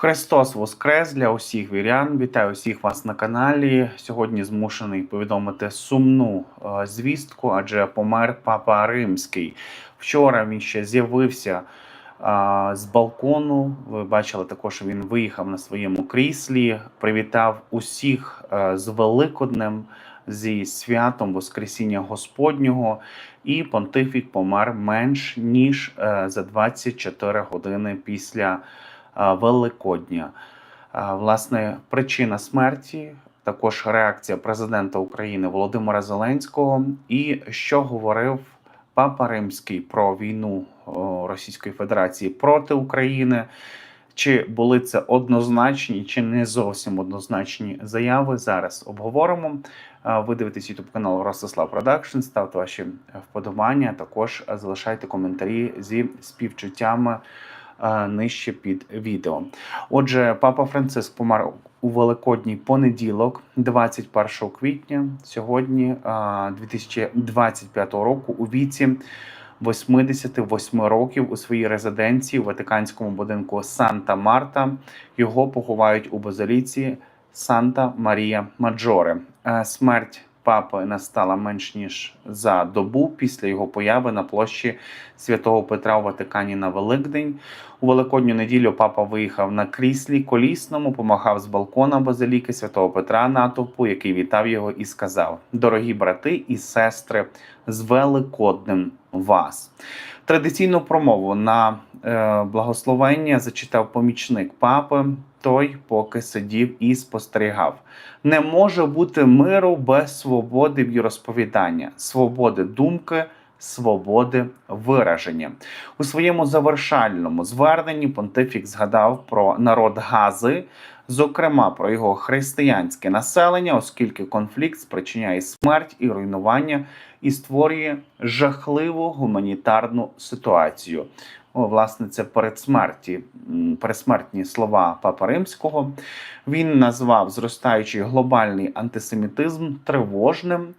Христос Воскрес для усіх вірян. Вітаю усіх вас на каналі. Сьогодні змушений повідомити сумну е, звістку, адже помер Папа Римський. Вчора він ще з'явився е, з балкону. Ви бачили також, що він виїхав на своєму кріслі, привітав усіх е, з Великоднем, зі святом Воскресіння Господнього. І понтифік помер менш ніж за 24 години після. Великодня. Власне, причина смерті, також реакція президента України Володимира Зеленського, і що говорив Папа Римський про війну Російської Федерації проти України. Чи були це однозначні, чи не зовсім однозначні заяви? Зараз обговоримо. Ви дивитесь YouTube канал Ростислав Продакшн, ставте ваші вподобання. Також залишайте коментарі зі співчуттями нижче під відео. Отже, папа Франциск помер у Великодній понеділок, 21 квітня, сьогодні е, 2025 року, у віці 88 років у своїй резиденції у Ватиканському будинку Санта Марта. Його поховають у базиліці Санта Марія Маджоре. Е, Смерть папи настала менш ніж за добу після його появи на площі святого Петра у Ватикані на Великдень. У Великодню неділю папа виїхав на кріслі колісному, помахав з балкона базиліки святого Петра натовпу, який вітав його і сказав: Дорогі брати і сестри, з Великоднем вас! Традиційну промову на е, благословення зачитав помічник папи. Той поки сидів і спостерігав. Не може бути миру без свободи віросповідання, свободи думки, свободи вираження. У своєму завершальному зверненні понтифік згадав про народ Гази, зокрема про його християнське населення, оскільки конфлікт спричиняє смерть і руйнування і створює жахливу гуманітарну ситуацію. О, власне, це передсмерті, пересмертні слова Папа Римського. Він назвав зростаючий глобальний антисемітизм тривожним.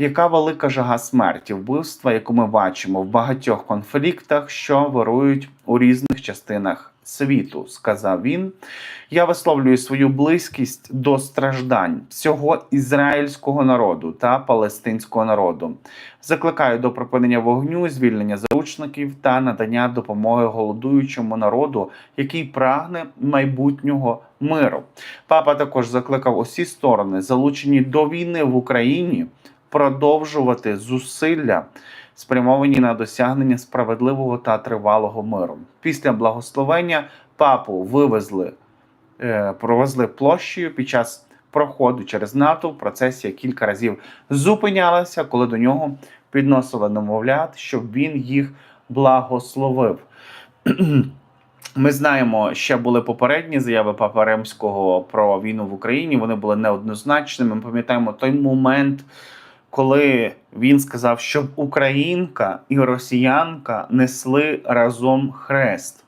Яка велика жага смерті, вбивства, яку ми бачимо в багатьох конфліктах, що вирують у різних частинах світу, сказав він. Я висловлюю свою близькість до страждань всього ізраїльського народу та палестинського народу. Закликаю до припинення вогню, звільнення заручників та надання допомоги голодуючому народу, який прагне майбутнього миру. Папа також закликав усі сторони, залучені до війни в Україні, продовжувати зусилля, спрямовані на досягнення справедливого та тривалого миру. Після благословення папу вивезли, е, провезли площею під час проходу через натовп. Процесія кілька разів зупинялася, коли до нього підносили немовлят, щоб він їх благословив. Ми знаємо, ще були попередні заяви Папи Римського про війну в Україні. Вони були неоднозначними. Ми пам'ятаємо той момент, коли він сказав, щоб українка і росіянка несли разом хрест.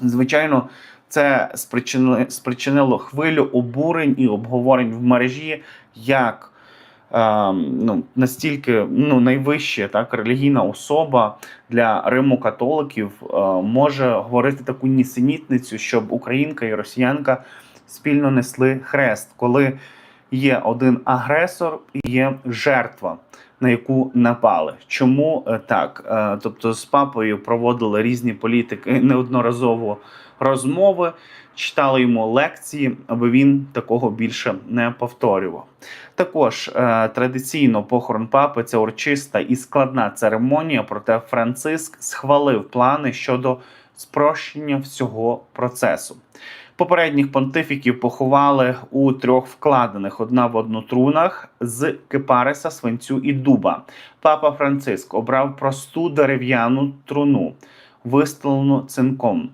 Звичайно, це спричинило, спричинило хвилю обурень і обговорень в мережі, як е, ну, настільки ну, найвища так, релігійна особа для Риму католиків е, може говорити таку нісенітницю, щоб українка і росіянка спільно несли хрест, коли є один агресор є жертва. На яку напали, чому е, так? Е, Тобто з папою проводили різні політики неодноразово розмови, читали йому лекції, аби він такого більше не повторював. Також е, традиційно похорон папи це урочиста і складна церемонія, проте Франциск схвалив плани щодо спрощення всього процесу. Попередніх понтифіків поховали у трьох вкладених одна в одну трунах з кипариса, свинцю і дуба. Папа Франциск обрав просту дерев'яну труну, вистелену цинком.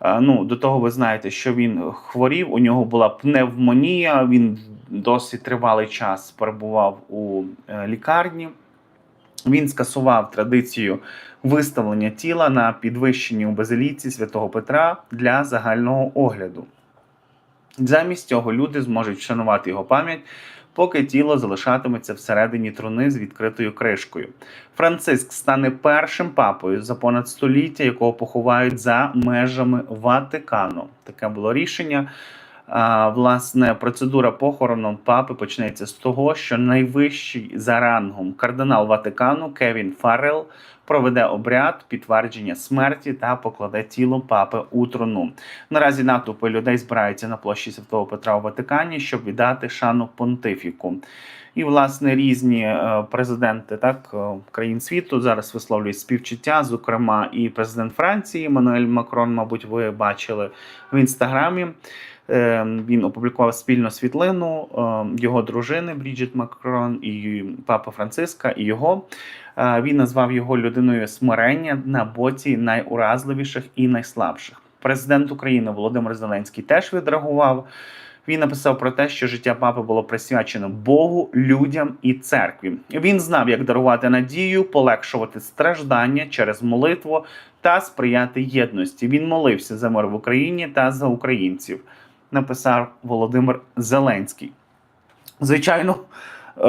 Е, Ну, до того ви знаєте, що він хворів. У нього була пневмонія. Він досить тривалий час перебував у е, лікарні. Він скасував традицію виставлення тіла на підвищенні у базиліці святого Петра для загального огляду. Замість цього люди зможуть вшанувати його пам'ять, поки тіло залишатиметься всередині труни з відкритою кришкою. Франциск стане першим папою за понад століття, якого поховають за межами Ватикану. Таке було рішення. Власне, процедура похорону папи почнеться з того, що найвищий за рангом кардинал Ватикану Кевін Фаррел проведе обряд підтвердження смерті та покладе тіло папи у труну. Наразі натовпи людей збираються на площі Святого Петра у Ватикані, щоб віддати шану понтифіку. І, власне, різні е, президенти так е, країн світу зараз висловлюють співчуття. Зокрема, і президент Франції Мануель Макрон, мабуть, ви бачили в інстаграмі. Е, Він опублікував спільну світлину е, його дружини Бріджит Макрон і папа Франциска і його. Е, Він назвав його людиною смирення на боці найуразливіших і найслабших. Президент України Володимир Зеленський теж відреагував. Він написав про те, що життя папи було присвячено Богу, людям і церкві. Він знав, як дарувати надію, полегшувати страждання через молитву та сприяти єдності. Він молився за мир в Україні та за українців. Написав Володимир Зеленський. Звичайно, е,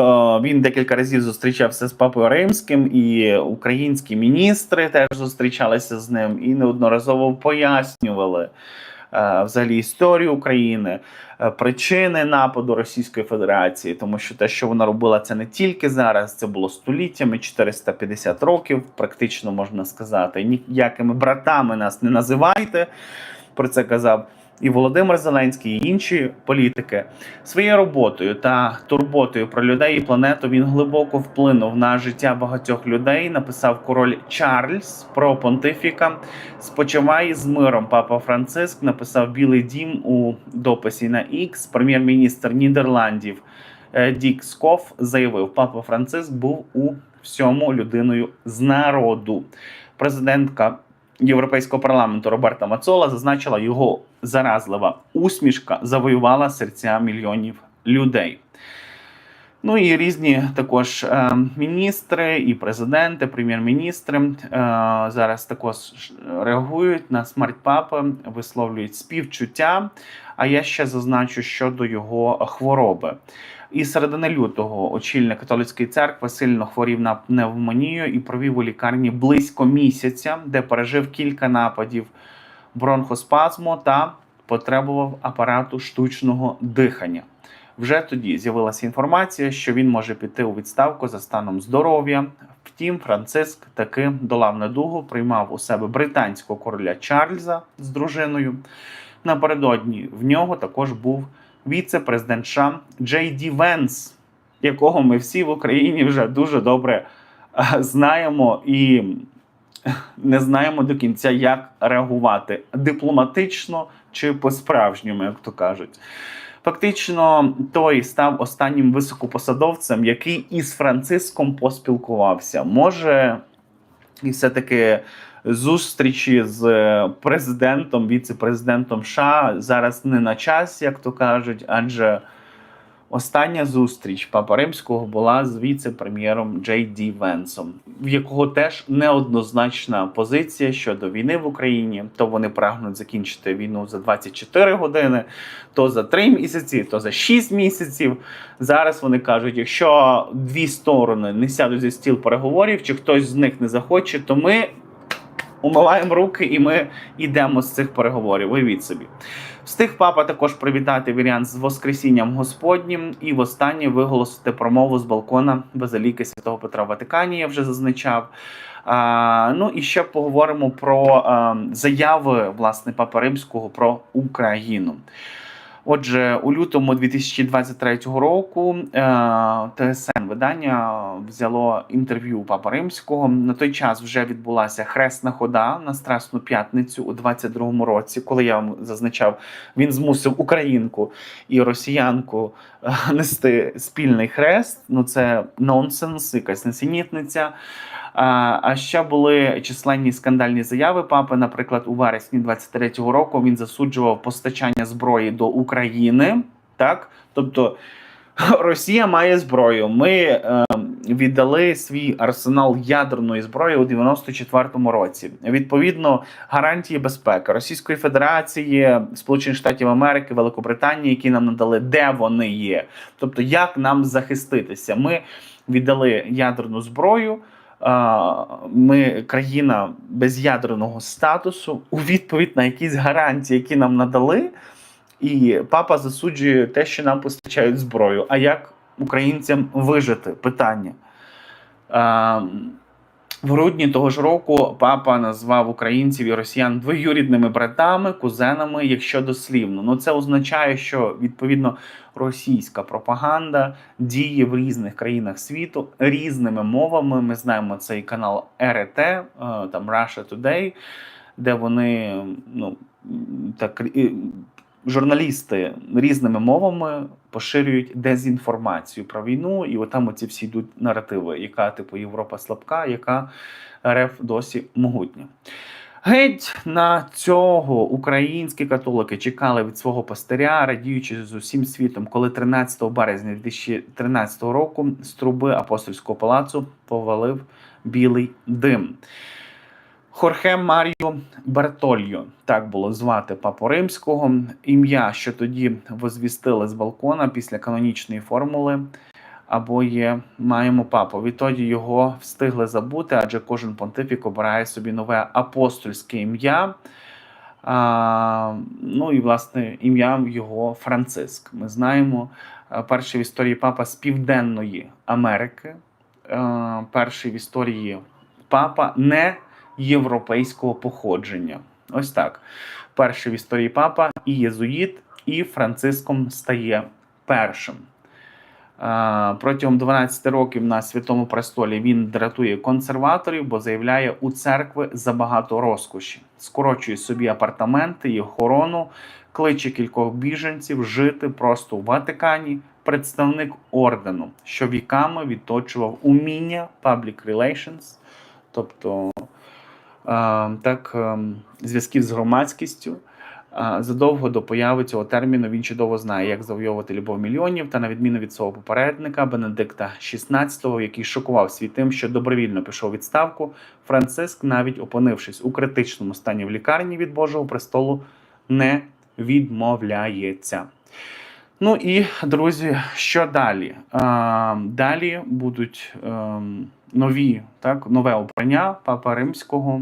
він декілька разів зустрічався з папою римським, і українські міністри теж зустрічалися з ним і неодноразово пояснювали е, взагалі історію України, е, причини нападу Російської Федерації, тому що те, що вона робила, це не тільки зараз, це було століттями, 450 років, практично можна сказати. Ніякими братами нас не називайте. Про це казав і Володимир Зеленський, і інші політики своєю роботою та турботою про людей і планету він глибоко вплинув на життя багатьох людей. Написав король Чарльз про понтифіка. Спочиває з миром. Папа Франциск написав Білий Дім у дописі на X. Прем'єр-міністр Нідерландів е, Дік Скоф заявив, папа Франциск був у всьому людиною з народу. Президентка Європейського парламенту Роберта Мацола зазначила, його заразлива усмішка завоювала серця мільйонів людей. Ну і різні також е, міністри і президенти, прем'єр-міністри е, зараз також реагують на смерть папи, висловлюють співчуття. А я ще зазначу щодо його хвороби. І середини лютого очільник католицької церкви сильно хворів на пневмонію і провів у лікарні близько місяця, де пережив кілька нападів бронхоспазму та потребував апарату штучного дихання. Вже тоді з'явилася інформація, що він може піти у відставку за станом здоров'я. Втім, Франциск таки долав недугу, приймав у себе британського короля Чарльза з дружиною. Напередодні в нього також був віце-президент США Джей Ді Венс, якого ми всі в Україні вже дуже добре знаємо і не знаємо до кінця, як реагувати дипломатично чи по-справжньому, як то кажуть. Фактично, той став останнім високопосадовцем, який із Франциском поспілкувався. Може, і все-таки зустрічі з президентом, віце-президентом США зараз не на час, як то кажуть, адже остання зустріч Папа Римського була з віце-прем'єром Джей Ді Венсом, в якого теж неоднозначна позиція щодо війни в Україні. То вони прагнуть закінчити війну за 24 години, то за 3 місяці, то за 6 місяців. Зараз вони кажуть, якщо дві сторони не сядуть за стіл переговорів, чи хтось з них не захоче, то ми умиваємо руки і ми йдемо з цих переговорів. Уявіть собі. Встиг папа також привітати вірян з Воскресінням Господнім і востаннє виголосити промову з балкона Базиліки Святого Петра в Ватикані. Я вже зазначав. А, ну і ще поговоримо про а, заяви власне Папи Римського про Україну. Отже, у лютому 2023 року е, ТСН видання взяло інтерв'ю Папа Римського. На той час вже відбулася хресна хода на Страсну п'ятницю у 22-му році, коли я вам зазначав, він змусив українку і росіянку е, нести спільний хрест. Ну це нонсенс, якась несенітниця. А ще були численні скандальні заяви папи. Наприклад, у вересні 23-го року він засуджував постачання зброї до України. Так, тобто Росія має зброю. Ми е, віддали свій арсенал ядерної зброї у 94-му році. Відповідно, гарантії безпеки Російської Федерації, Сполучених Штатів Америки, Великобританії, які нам надали, де вони є. Тобто, як нам захиститися? Ми віддали ядерну зброю. Ми країна без ядерного статусу у відповідь на якісь гарантії, які нам надали. І папа засуджує те, що нам постачають зброю. А як українцям вижити? Питання. В грудні того ж року папа назвав українців і росіян двоюрідними братами, кузенами, якщо дослівно. Ну це означає, що відповідно російська пропаганда діє в різних країнах світу різними мовами. Ми знаємо цей канал РТ, е, там Russia Today, де вони ну так і журналісти різними мовами поширюють дезінформацію про війну, і отам оці всі йдуть наративи, яка типу Європа слабка, яка РФ досі могутня. Геть на цього українські католики чекали від свого пастиря, радіючи з усім світом, коли 13 березня 2013 року з труби апостольського палацу повалив білий дим. Хорхе Маріо Бертольо, так було звати папу римського. Ім'я, що тоді возвістили з балкона після канонічної формули. Або є маємо папу. Відтоді його встигли забути, адже кожен понтифік обирає собі нове апостольське ім'я. А, Ну і власне ім'я його Франциск. Ми знаємо перший в історії папа з Південної Америки. Перший в історії папа не європейського походження. Ось так. Перший в історії папа і єзуїт, і Франциском стає першим. Протягом 12 років на святому престолі він дратує консерваторів, бо заявляє у церкви забагато розкоші, скорочує собі апартаменти і охорону, кличе кількох біженців жити просто у Ватикані. Представник ордену, що віками відточував уміння public relations, тобто так ем, зв'язків з громадськістю. Задовго до появи цього терміну він чудово знає, як завойовувати любов мільйонів, та на відміну від свого попередника Бенедикта XVI, який шокував світ тим, що добровільно пішов відставку, Франциск, навіть опинившись у критичному стані в лікарні від Божого престолу, не відмовляється. Ну і друзі, що далі? Далі будуть ем, нові так, нове обрання Папа Римського.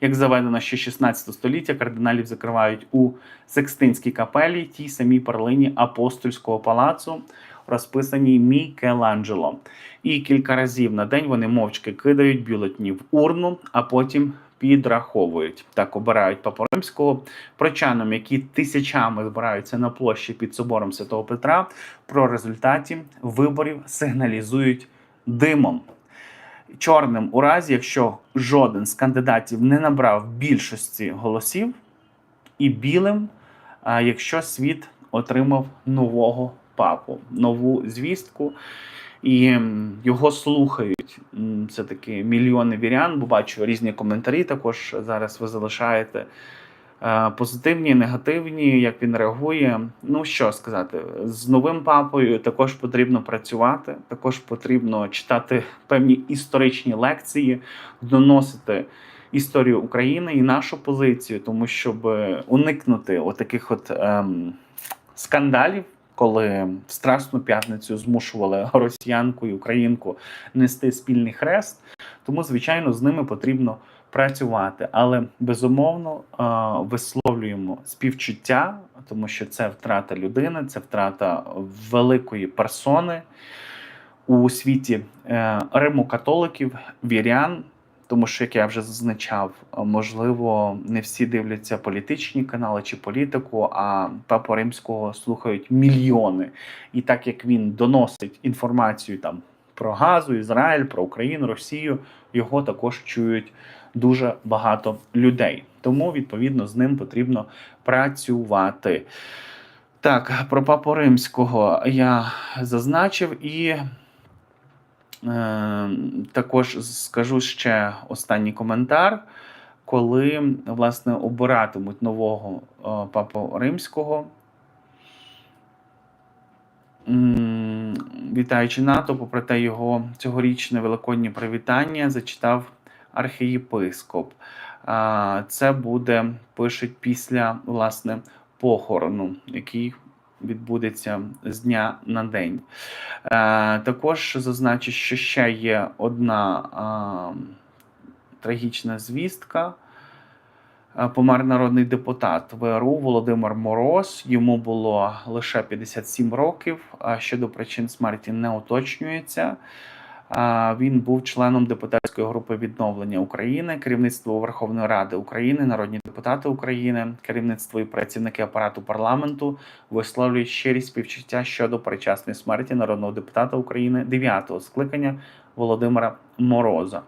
Як заведено ще 16 століття, кардиналів закривають у Секстинській капелі, тій самій перлині апостольського палацу, розписаній Мікеланджело. І кілька разів на день вони мовчки кидають бюлетні в урну, а потім підраховують. Так обирають Папу Римського прочанам, які тисячами збираються на площі під собором Святого Петра. Про результаті виборів сигналізують димом чорним у разі, якщо жоден з кандидатів не набрав більшості голосів, і білим, якщо світ отримав нового папу, нову звістку. І його слухають все таки мільйони вірян, бо бачу різні коментарі. Також зараз ви залишаєте. Е, позитивні, негативні, як він реагує. Ну що сказати, з новим папою також потрібно працювати, також потрібно читати певні історичні лекції, доносити історію України і нашу позицію, тому щоб уникнути отаких от ем, скандалів. Коли в Страсну п'ятницю змушували росіянку і українку нести спільний хрест, тому звичайно з ними потрібно працювати, але безумовно висловлюємо співчуття, тому що це втрата людини, це втрата великої персони у світі е, римокатоликів, вірян. Тому що, як я вже зазначав, можливо, не всі дивляться політичні канали чи політику, а папу римського слухають мільйони. І так як він доносить інформацію там про Газу, Ізраїль, про Україну, Росію, його також чують дуже багато людей. Тому, відповідно, з ним потрібно працювати. Так, про папу римського я зазначив і. Е, також скажу ще останній коментар, коли власне обиратимуть нового е, папу римського. вітаючи НАТО, попри те його цьогорічне великоднє привітання, зачитав архієпископ. Це буде, пишуть, після власне похорону, який відбудеться з дня на день. Е, Також зазначу, що ще є одна трагічна звістка. Е, Помер народний депутат ВРУ Володимир Мороз. Йому було лише 57 років. А щодо причин смерті не уточнюється. Він був членом депутатської групи відновлення України, керівництво Верховної Ради України, народні депутати України, керівництво і працівники апарату парламенту висловлюють щирі співчуття щодо перечасної смерті народного депутата України 9-го скликання Володимира Мороза.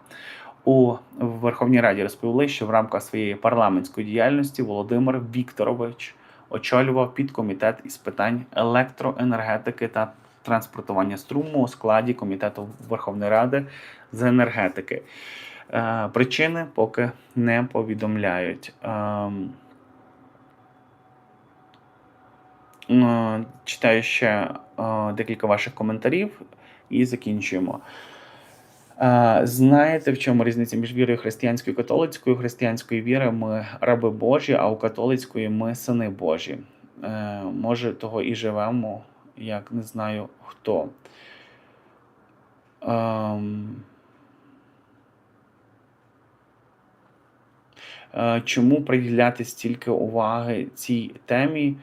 У Верховній Раді розповіли, що в рамках своєї парламентської діяльності Володимир Вікторович очолював підкомітет із питань електроенергетики та транспортування струму у складі комітету Верховної Ради з енергетики. Е, Причини поки не повідомляють. Ем, е, Читаю ще е, декілька ваших коментарів і закінчуємо. Е, Знаєте, в чому різниця між вірою християнською і католицькою? Християнської віри ми раби Божі, а у католицької ми сини Божі. Е, Може, того і живемо, як не знаю хто. Ем, е, Чому приділяти стільки уваги цій темі?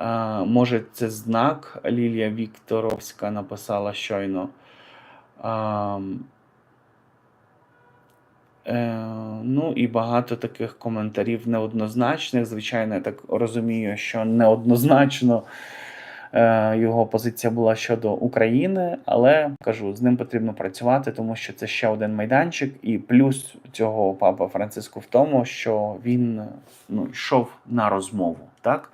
Е, Може, це знак Лілія Вікторовська написала щойно. Ем, Е, ну і багато таких коментарів неоднозначних. Звичайно, я так розумію, що неоднозначно його позиція була щодо України, але кажу, з ним потрібно працювати, тому що це ще один майданчик. І плюс цього папа Франциску в тому, що він ну, йшов на розмову. Так?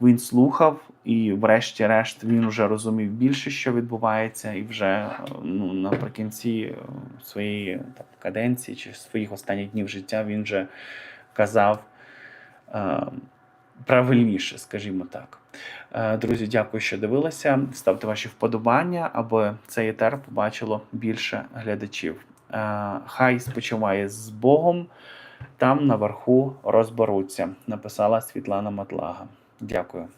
Він слухав, і, врешті-решт, він вже розумів більше, що відбувається, і вже е, ну, наприкінці е, своєї там, каденції чи своїх останніх днів життя він вже казав е, правильніше, скажімо так. Е, друзі, дякую, що дивилися. Ставте ваші вподобання, аби цей етер побачило більше глядачів. Е, хай спочиває з Богом. Там наверху розберуться, написала Світлана Матлага. Дякую.